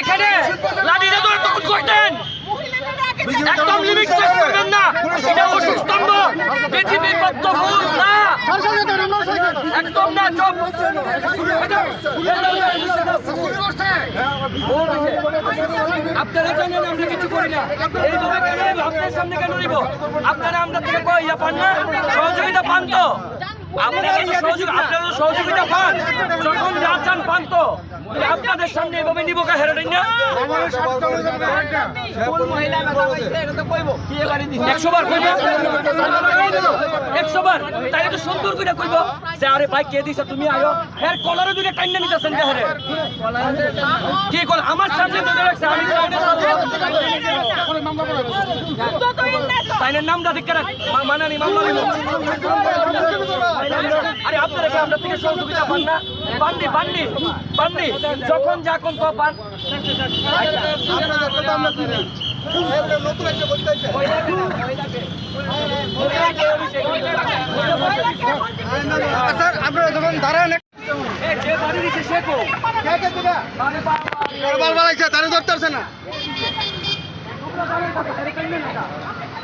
এখানে। কইতেন একদম লিমিট ক্রস করবেন না। এটা অসুস্থম্ভ পৃথিবীর পদ্মফুল না। একদম না, চুপ। আপনারা আমরা সামনে থেকে পান না? সহযোগিতা পান তো। আপনারা তো সহযোগ আপনারা তো সহযোগিতা পান। যখন যা চান পান তো। আপনাদের সামনে এভাবে নিব কা হেরে না? একশো বার কইব। একশো বার। তাই তো সুন্দর করে কইব যে আরে ভাই কে দিছে? তুমি আয়ো। এর কলারে দুটো টাইনা নিতেছেন কে হেরে? কি কল আমার সামনে ধরে রাখছে আমি তাইনের নামটা ঠিক করে মানানি মামলা নিল আরে আপনারা কি আমরা থেকে সহযোগিতা পান না? পাননি পাননি পাননি যখন যা কোন তো পান। স্যার আপনারা যখন দাঁড়ান বালাইছে তারে? ধরতে পারছে না।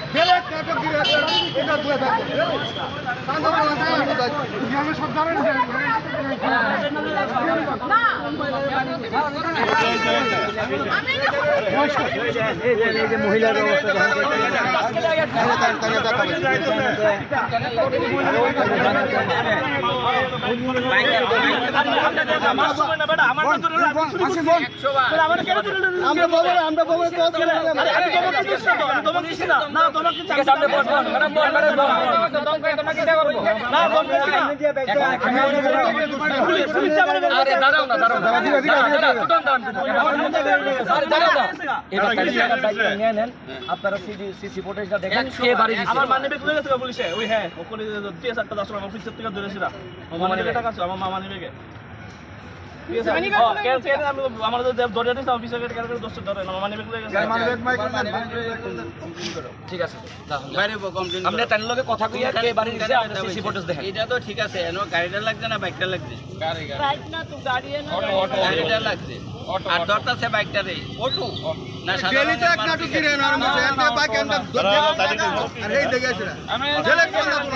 আমরা বলব না, আমরা বলব তো ঠিক আছে আপনি বসুন ম্যাডাম বল ম্যাডাম বল আরে দাঁড়াও না দাঁড়াও আপনারা সিসি ফুটেজটা দেখেন। কে বাড়ি আমার মানি গেছে পুলিশে? ওই হ্যাঁ ওখানে টাকা অফিসের থেকে ধরেছিল আমার মানে টাকা আমার মামা নিবে ঠিক আছে ও, কেন কেন আমি আমার যে ধরে দিছে অফিসে কেন কেন দশ ধরে না। মামা নিবে লয়ে গেছে। ঠিক আছে আমরা তার কথা কইয়া কে বাড়ি দিছে আপনারা সিসি ফুটেজ দেখেন। এটা তো ঠিক আছে এনো গাড়িটা লাগছে না বাইকটা গাড়িটা আর রে। অটো। না তো নাটক কিরে না আর বাইক এই দেখে জেলে কোন না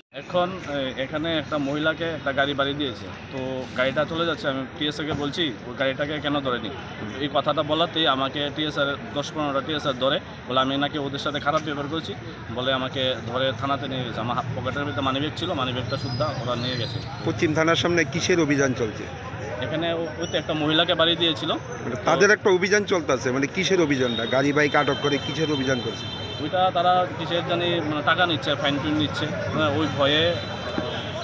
এখন এখানে একটা মহিলাকে একটা গাড়ি বাড়ি দিয়েছে। তো গাড়িটা চলে যাচ্ছে, আমি টিএসআরকে বলছি, ওই গাড়িটাকে কেন ধরেনি? এই কথাটা বলাতেই আমাকে টিএসআর, দশ পনেরোটা টিএসআর ধরে, বলে আমি নাকি ওদের সাথে খারাপ ব্যবহার করছি, বলে আমাকে ধরে থানাতে নিয়ে গেছে। আমার পকেটের ভিতরে মানিব্যাগ ছিল, মানিব্যাগটা শুদ্ধা ওরা নিয়ে গেছে। পশ্চিম থানার সামনে কিসের অভিযান চলছে? এখানে ওই তো একটা মহিলাকে বাড়ি দিয়েছিল। মানে তাদের একটা অভিযান চলতেছে মানে কিসের অভিযানটা? গাড়ি বাইক আটক করে কিসের অভিযান করছে? ওইটা তারা কিসের জানি মানে টাকা নিচ্ছে ফাইন টুইন নিচ্ছে। মানে ওই ভয়ে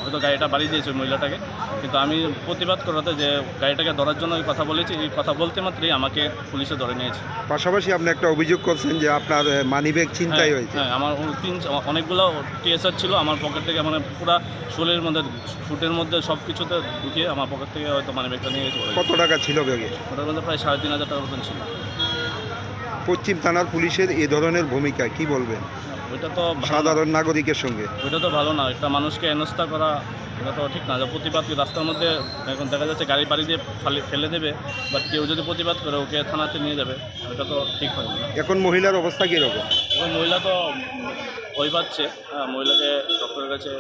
হয়তো গাড়িটা বাড়ি দিয়েছে ওই মহিলাটাকে। কিন্তু আমি প্রতিবাদ করাতে যে গাড়িটাকে ধরার জন্য কথা বলেছি এই কথা বলতে মাত্রই আমাকে পুলিশে ধরে নিয়েছে। পাশাপাশি আপনি একটা অভিযোগ করছেন যে আপনার মানিব্যাগ ছিনতাই হ্যাঁ, হয়েছে। হ্যাঁ আমার তিন অনেকগুলো টিএসআর ছিল আমার পকেট থেকে মানে পুরো শোলের মধ্যে ফুটের মধ্যে সব কিছুতে ঢুকিয়ে আমার পকেট থেকে হয়তো মানে ব্যাগটা নিয়ে গেছে। কত টাকা ছিল ব্যাগে? ওটার মধ্যে প্রায় সাড়ে তিন হাজার টাকার মতন ছিল। পশ্চিম থানার পুলিশের এ ধরনের ভূমিকা কি বলবেন? ওইটা তো সাধারণ নাগরিকের সঙ্গে। ওইটা তো ভালো না একটা মানুষকে হেনস্থা করা এটা তো ঠিক না। যে প্রতিবাদ রাস্তার মধ্যে এখন দেখা যাচ্ছে গাড়ি বাড়ি দিয়ে ফালি ফেলে দেবে বাট কেউ যদি প্রতিবাদ করে ওকে থানাতে নিয়ে যাবে এটা তো ঠিক হবে না। এখন মহিলার অবস্থা কীরকম? এবং মহিলা তো ভয় পাচ্ছে হ্যাঁ, মহিলাকে ডক্টরের কাছে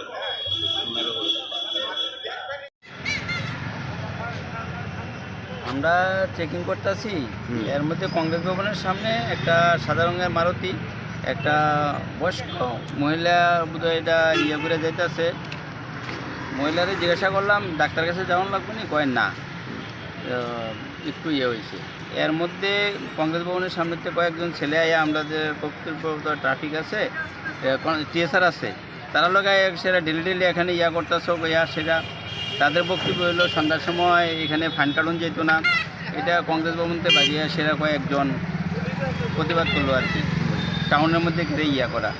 আমরা চেকিং করতেছি। এর মধ্যে কংগ্রেস ভবনের সামনে একটা সাদা রঙের মারুতি একটা বয়স্ক মহিলা বোধহয় এটা ইয়ে করে যাইতেছে। মহিলারে জিজ্ঞাসা করলাম, ডাক্তার কাছে যাওয়ান লাগবে না? কয়, না। একটু ইয়ে হয়েছে এর মধ্যে কংগ্রেস ভবনের সামনে থেকে কয়েকজন ছেলে আয়া আমাদের কর্তৃপক্ষ ট্রাফিক আছে টিএসআর আছে, তারা লোক সেটা ডেলি ডেলি এখানে ইয়া করতেছ ইয়া সেটা তাদের বক্তব্য হলো সন্ধ্যার সময় এখানে ফাইন কাটুন যেত না। এটা কংগ্রেস ভবনতে বাজিয়ে সেরা কয়েকজন প্রতিবাদ করল আর কি। টাউনের মধ্যে ঘিরে ইয়া করা।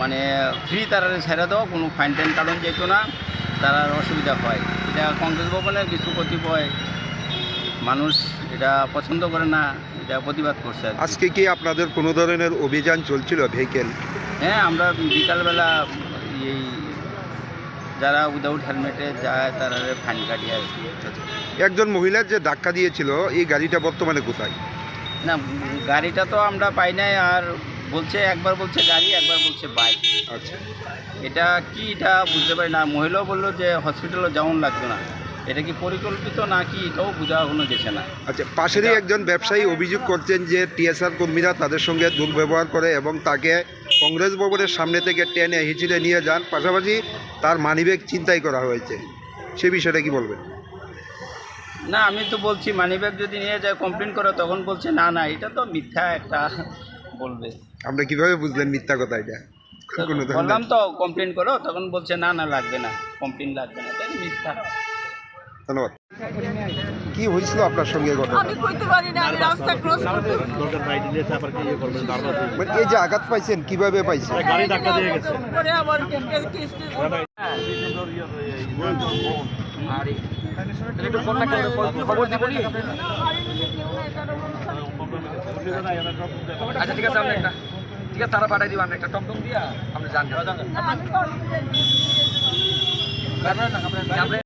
মানে ফ্রি তারা ছেড়ে দাও কোনো ফাইন টাইন কারণ যেত না তার অসুবিধা হয়। এটা কংগ্রেস ভবনের কিছু কতিপয় মানুষ এটা পছন্দ করে না এটা প্রতিবাদ করছে আজকে কি আপনাদের কোনো ধরনের অভিযান চলছিল ভেহিকেল? হ্যাঁ আমরা বিকালবেলা এই যারা উইদাউট হেলমেটে যায় তারা ফাইন কাটিয়ে একজন মহিলার যে ধাক্কা দিয়েছিল এই গাড়িটা বর্তমানে কোথায়? না গাড়িটা তো আমরা পাই নাই আর বলছে একবার বলছে গাড়ি একবার বলছে বাইক আচ্ছা। এটা কি এটা বুঝতে পারি না। মহিলাও বলল যে হসপিটালে যেমন লাগবে না। এটা কি পরিকল্পিত না কি এটাও বোঝা কোনো গেছে না। আচ্ছা পাশেরই একজন ব্যবসায়ী অভিযোগ করছেন যে টিএসআর কর্মীরা তাদের সঙ্গে দুর্ব্যবহার করে এবং তাকে কংগ্রেস ভবনের সামনে থেকে টেনে হিঁচড়ে নিয়ে যান। পাশাপাশি তার মানিব্যাগ চিন্তাই করা হয়েছে। সে বিষয়টা কি বলবেন? না আমি তো বলছি মানিব্যাগ যদি নিয়ে যায় কমপ্লেন করে তখন বলছে না না এটা তো মিথ্যা একটা বলবে। আমরা কীভাবে বুঝলেন মিথ্যা কথা এটা? বললাম তো কমপ্লেন করো তখন বলছে না না লাগবে না কমপ্লেন লাগবে না। তাই মিথ্যা। ধন্যবাদ। কি হয়েছিল আপনার সঙ্গে ঘটনা আমি কইতে পারি না আমি রাস্তা ক্রস করতে মানে এই যে আঘাত পাইছেন কীভাবে পাইছেন? গাড়ি ধাক্কা দিয়ে গেছে। পরে আমার কেস একটু ফোন খবর দিব নি? আচ্ছা ঠিক আছে আমরা একটা ঠিক আছে তারা পাঠাই দিব আমি একটা টমটম দিয়া জানব আমি